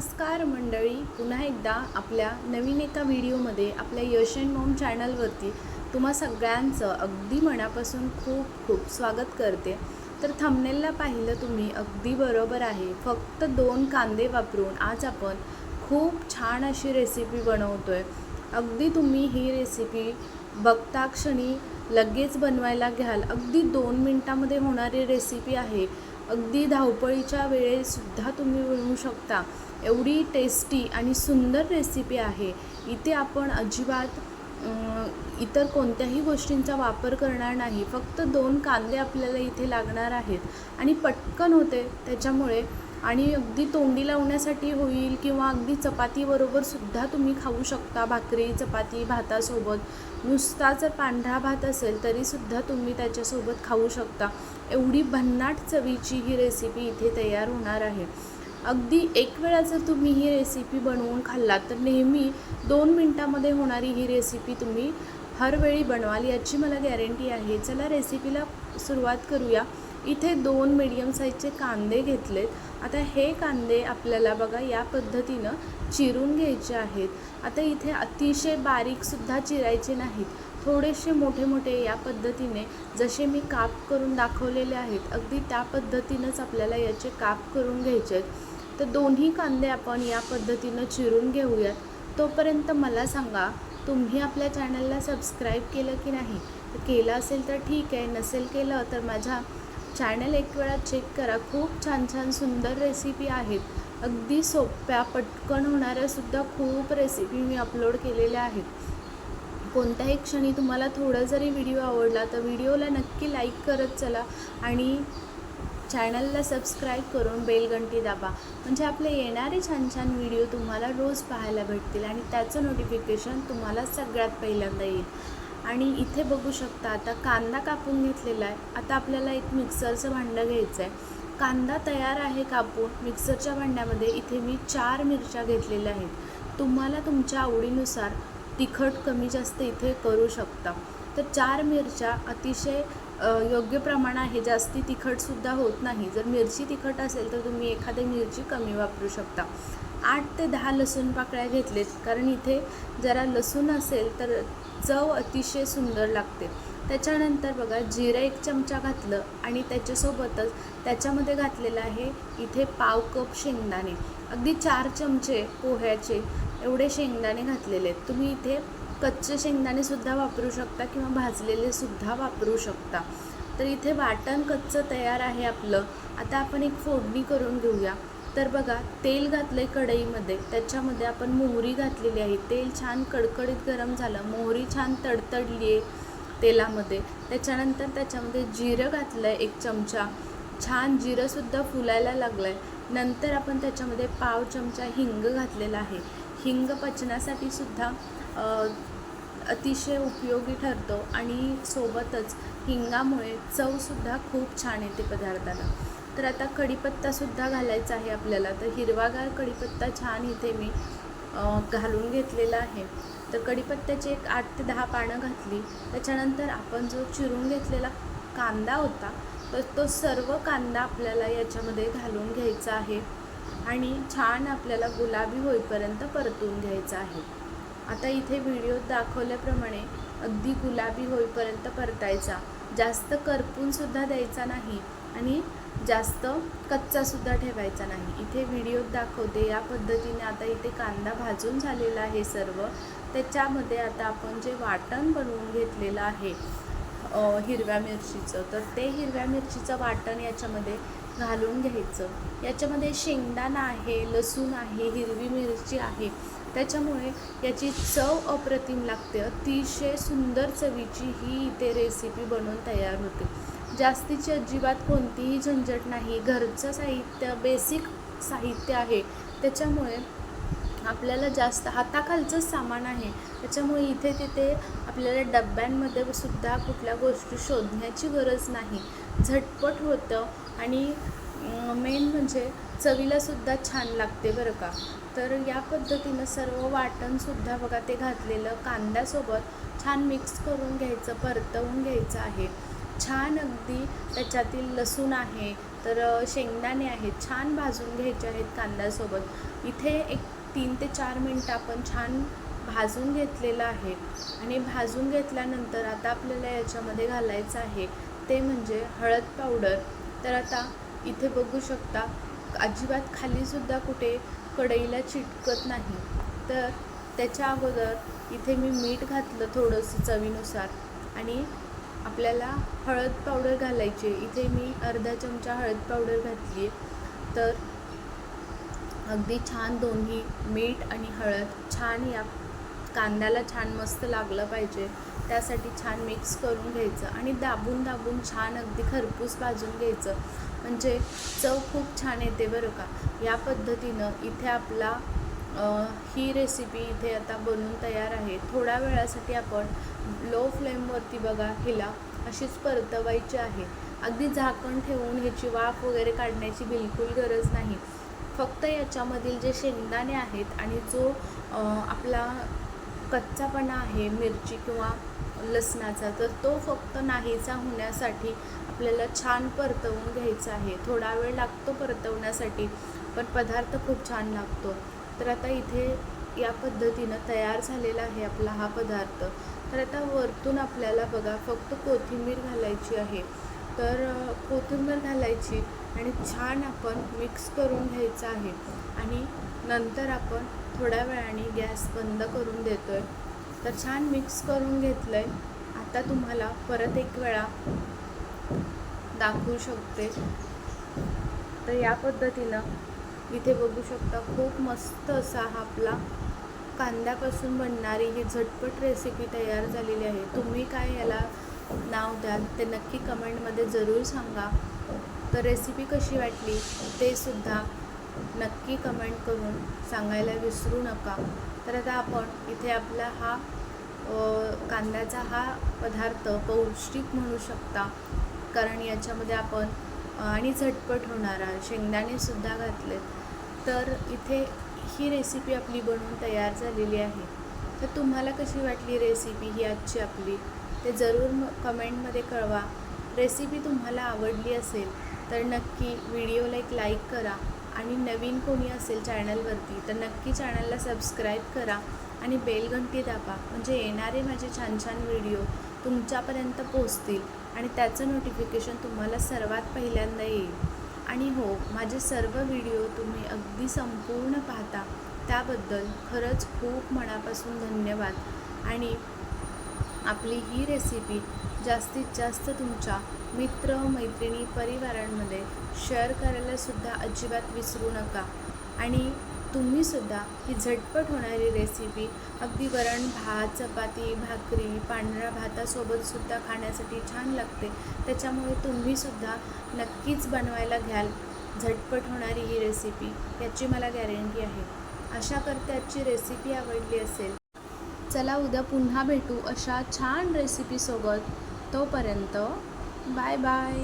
नमस्कार मंडळी. पुन्हा एकदा आपल्या नवीन एका व्हिडिओमध्ये आपल्या यश अँड मोम चॅनलवरती तुम्हा सगळ्यांचं अगदी मनापासून खूप खूप स्वागत करते. तर थंबनेलला पाहिलं तुम्ही अगदी बरोबर आहे. फक्त दोन कांदे वापरून आज आपण खूप छान अशी रेसिपी बनवतो आहे अगदी तुम्ही ही रेसिपी बघता क्षणी लगेच बनवायला घ्याल. अगदी दोन मिनटामध्ये होणारी रेसिपी आहे. अगदी धावपळीच्या वेळेसुद्धा तुम्ही बनवू शकता. एवढी टेस्टी आणि सुंदर रेसिपी आहे. इथे आपण अजिबात इतर कोणत्याही गोष्टींचा वापर करणार नाही. फक्त दोन कांदे आपल्याला इथे लागणार आहेत. आणि पटकन होते त्याच्यामुळे. आणि अगदी तोंडी लावण्यासाठी होईल किंवा अगदी चपातीबरोबर सुद्धा तुम्ही खाऊ शकता. भाकरी चपाती भातासोबत. नुसता जर पांढरा भात असेल तरीसुद्धा तुम्ही त्याच्यासोबत खाऊ शकता. एवढी भन्नाट चवीची ही रेसिपी इथे तयार होणार आहे. अगदी एक वेळा जर तुम्ही ही रेसिपी बनवून खाल्लात तर नेहमी दोन मिनटामध्ये होणारी ही रेसिपी तुम्ही हरवेळी बनवाल याची मला गॅरंटी आहे. चला रेसिपीला सुरुवात करूया. इथे दोन मीडियम साईजचे कांदे घेतलेत. आता हे कांदे आपल्याला बघा या पद्धतीनं चिरून घ्यायचे आहेत. आता इथे अतिशय बारीकसुद्धा चिरायचे नाहीत. थोडेसे मोठे मोठे या पद्धतीने जसे मी काप करून दाखवलेले आहेत अगदी त्या पद्धतीनंच आपल्याला याचे काप करून घ्यायचे आहेत. तर दोन्ही कांदे आपण या पद्धतीनं चिरून घेऊयात. तोपर्यंत मला सांगा तुम्ही आपल्या चॅनलला सबस्क्राईब केलं की नाही? तर केलं असेल तर ठीक आहे नसेल केलं तर माझ्या चॅनल एक वेळा चेक करा. खूप छान छान सुंदर रेसिपी आहेत. अगदी सोप्या पटकन होणाऱ्यासुद्धा खूप रेसिपी मी अपलोड केलेल्या आहेत. कोणत्याही क्षणी तुम्हाला थोडा जरी व्हिडिओ आवडला तर व्हिडिओला नक्की लाईक करत चला. आणि चॅनलला सबस्क्राईब करून बेलघंटी दाबा. म्हणजे आपले येणारे छान छान व्हिडिओ तुम्हाला रोज पाहायला भेटतील आणि त्याचं नोटिफिकेशन तुम्हाला सगळ्यात पहिल्यांदा येईल. आणि इथे बघू शकता आता कांदा कापून घेतलेला आहे. आता आपल्याला एक मिक्सरचं भांडं घ्यायचं आहे कांदा तयार आहे कापून. मिक्सरच्या भांड्यामध्ये इथे मी चार मिरच्या घेतलेल्या आहेत. तुम्हाला तुमच्या आवडीनुसार तिखट कमी जास्त इथे करू शकता. तर चार मिरच्या अतिशय योग्य प्रमाण आहे जास्ती तिखटसुद्धा होत नाही. जर मिरची तिखट असेल तर तुम्ही एखादी मिरची कमी वापरू शकता. आठ ते दहा लसूण पाकळ्या घेतलेत कारण इथे जरा लसूण असेल तर चव अतिशय सुंदर लागते. त्याच्यानंतर बघा जिरं एक चमचा घातलं आणि त्याच्यासोबतच त्याच्यामध्ये घातलेलं आहे इथे पाव कप शेंगदाणे. अगदी चार चमचे पोह्याचे एवढे शेंगदाणे घातलेले आहेत. तुम्ही इथे कच्चे शेंगदाणेसुद्धा वापरू शकता किंवा भाजलेले सुद्धा वापरू शकता. तर इथे वाटण कच्चं तयार आहे आपलं. आता आपण एक फोडणी करून घेऊया. तर बघा तेल घातलं आहे कढईमध्ये. त्याच्यामध्ये आपण मोहरी घातलेली आहे. तेल छान कडकडीत गरम झालं. मोहरी छान तडतडली आहे तेलामध्ये. त्याच्यानंतर त्याच्यामध्ये जिरं घातलं आहे एक चमचा. छान जिरंसुद्धा फुलायला लागलं आहे नंतर आपण त्याच्यामध्ये पाव चमचा हिंग घातलेला आहे. हिंग पचनासाठी सुद्धा अतिशय उपयोगी ठरतो आणि सोबतच हिंगामुळे चवसुद्धा खूप छान येते पदार्थाला. तर आता कढीपत्तासुद्धा घालायचा आहे आपल्याला. तर हिरवागार कढीपत्ता छान इथे मी घालून घेतलेला आहे. तर कढीपत्त्याची एक आठ ते दहा पानं घातली. त्याच्यानंतर आपण जो चिरून घेतलेला कांदा होता तर तो सर्व कांदा आपल्याला याच्यामध्ये घालून घ्यायचा आहे. आणि छान आपल्याला गुलाबी होईपर्यंत परतून घ्यायचा आहे. आता इथे व्हिडिओत दाखवल्याप्रमाणे अगदी गुलाबी होईपर्यंत परतायचा. जास्त करपूनसुद्धा द्यायचा नाही आणि जास्त कच्चासुद्धा ठेवायचा नाही. इथे व्हिडिओत दाखवते. या पद्धतीने आता इथे कांदा भाजून झालेला आहे सर्व. त्याच्यामध्ये आता आपण जे वाटण बनवून घेतलेलं आहे हिरव्या मिरचीचं तर ते हिरव्या मिरचीचं वाटण याच्यामध्ये घालून घ्यायचं. याच्यामध्ये शेंगदाणा आहे लसूण आहे हिरवी मिरची आहे. त्याच्यामुळे याची चव अप्रतिम लागते. अतिशय सुंदर चवीची ही इथे रेसिपी बनवून तयार होते. जास्तीची अजिबात कोणतीही झंझट नाही. घरचं साहित्य बेसिक साहित्य आहे. त्याच्यामुळे आपल्याला जास्त हाताखालचंच सामान आहे. त्याच्यामुळे इथे तिथे आपल्याला डब्यांमध्ये सुद्धा कुठल्या गोष्टी शोधण्याची गरज नाही. झटपट होतं आणि मेन म्हणजे चवीलासुद्धा छान लागते बरं का. तर या पद्धतीनं सर्व वाटणसुद्धा बघा ते घातलेलं कांद्यासोबत छान मिक्स करून घ्यायचं परतवून घ्यायचं आहे. छान अगदी त्याच्यातील लसूण आहे तर शेंगदाणे आहेत छान भाजून घ्यायचे आहेत कांद्यासोबत. इथे एक तीन ते चार मिनटं आपण छान भाजून घेतलेलं आहे. आणि भाजून घेतल्यानंतर आता आपल्याला याच्यामध्ये घालायचं आहे ते म्हणजे हळद पावडर. तर आता इथे बघू शकता अजिबात खालीसुद्धा कुठे कढईला चिटकत नाही. तर त्याच्या अगोदर इथे मी मीठ घातलं थोडंसं चवीनुसार आणि आपल्याला हळद पावडर घालायची इथे मी अर्धा चमचा हळद पावडर घातली आहे. तर अगदी छान दोन्ही मीठ आणि हळद छान या कांद्याला छान मस्त लागलं पाहिजे. त्यासाठी छान मिक्स करून घ्यायचं आणि दाबून दाबून छान अगदी खरपूस भाजून घ्यायचं. म्हणजे चव खूप छान येते बरं का. या पद्धतीनं इथे आपला ही रेसिपी इथे आता बनून तयार आहे. थोड्या वेळासाठी आपण लो फ्लेमवरती बघा हिला अशीच परतवायची आहे. अगदी झाकण ठेवून ह्याची वाफ वगैरे काढण्याची बिलकुल गरज नाही. फक्त याच्यामधील जे शेंगदाणे आहेत आणि जो आपला कच्चापणा आहे मिरची किंवा लसणाचा तर तो फक्त नाहीसा होण्यासाठी आपल्याला छान परतवून घ्यायचा आहे. थोडा वेळ लागतो परतवण्यासाठी पण पदार्थ खूप छान लागतो. तर आता इथे या पद्धतीनं तयार झालेला आहे आपला हा पदार्थ. तर आता वरतून आपल्याला बघा फक्त कोथिंबीर घालायची आहे. तर कोथिंबीर घालायची आणि छान आपण मिक्स करून घ्यायचं आहे. आणि नंतर आपण थोड्या वेळाने गॅस बंद करून देतो आहे तर छान मिक्स करून घेतलं आहे आता तुम्हाला परत एक वेळा दाखवू शकते. तर या पद्धतीनं इथे बघू शकता खूप मस्त असा हा आपला कांद्यापासून बनणारी ही झटपट रेसिपी तयार झालेली आहे. तुम्ही काय याला नाव द्याल ते नक्की कमेंटमध्ये जरूर सांगा. तर रेसिपी कशी वाटली ते सुद्धा नक्की कमेंट करून सांगायला विसरू नका. तर आता आपण इथे आपला हा कांद्याचा हा पदार्थ पौष्टिक म्हणू शकता. कारण याच्यामध्ये आपण आणि झटपट होणारा शेंगदाणेसुद्धा घातलेत. तर इथे ही रेसिपी आपली बनवून तयार झालेली आहे. तर तुम्हाला कशी वाटली रेसिपी ही आजची आपली? ते जरूर म कमेंटमध्ये कळवा. रेसिपी तुम्हाला आवडली असेल तर नक्की व्हिडिओला एक लाईक करा. आणि नवीन कोणी असेल चॅनलवरती तर नक्की चॅनलला सबस्क्राईब करा आणि बेलघंटी दाबा. म्हणजे येणारे माझे छान छान व्हिडिओ तुमच्यापर्यंत पोहोचतील आणि त्याचं नोटिफिकेशन तुम्हाला सर्वात पहिल्यांदा येईल. आणि हो माझे सर्व व्हिडिओ तुम्ही अगदी संपूर्ण पाहता. त्याबद्दल खरंच खूप मनापासून धन्यवाद. आणि आपली ही रेसिपी जास्तीत जास्त तुमच्या मित्र मैत्रिणी परिवारांमध्ये शेअर करायला सुद्धा अजिबात विसरू नका. आणि तुम्हीसुद्धा ही झटपट होणारी रेसिपी अगदी वरण भात चपाती भाकरी पांढऱ्या भातासोबतसुद्धा खाण्यासाठी छान लागते. त्याच्यामुळे तुम्हीसुद्धा नक्कीच बनवायला घ्याल झटपट होणारी ही रेसिपी याची मला गॅरंटी आहे. आशा करते आजची रेसिपी आवडली असेल. चला उद्या पुन्हा भेटू अशा छान रेसिपीसोबत तोपर्यंत बाय बाय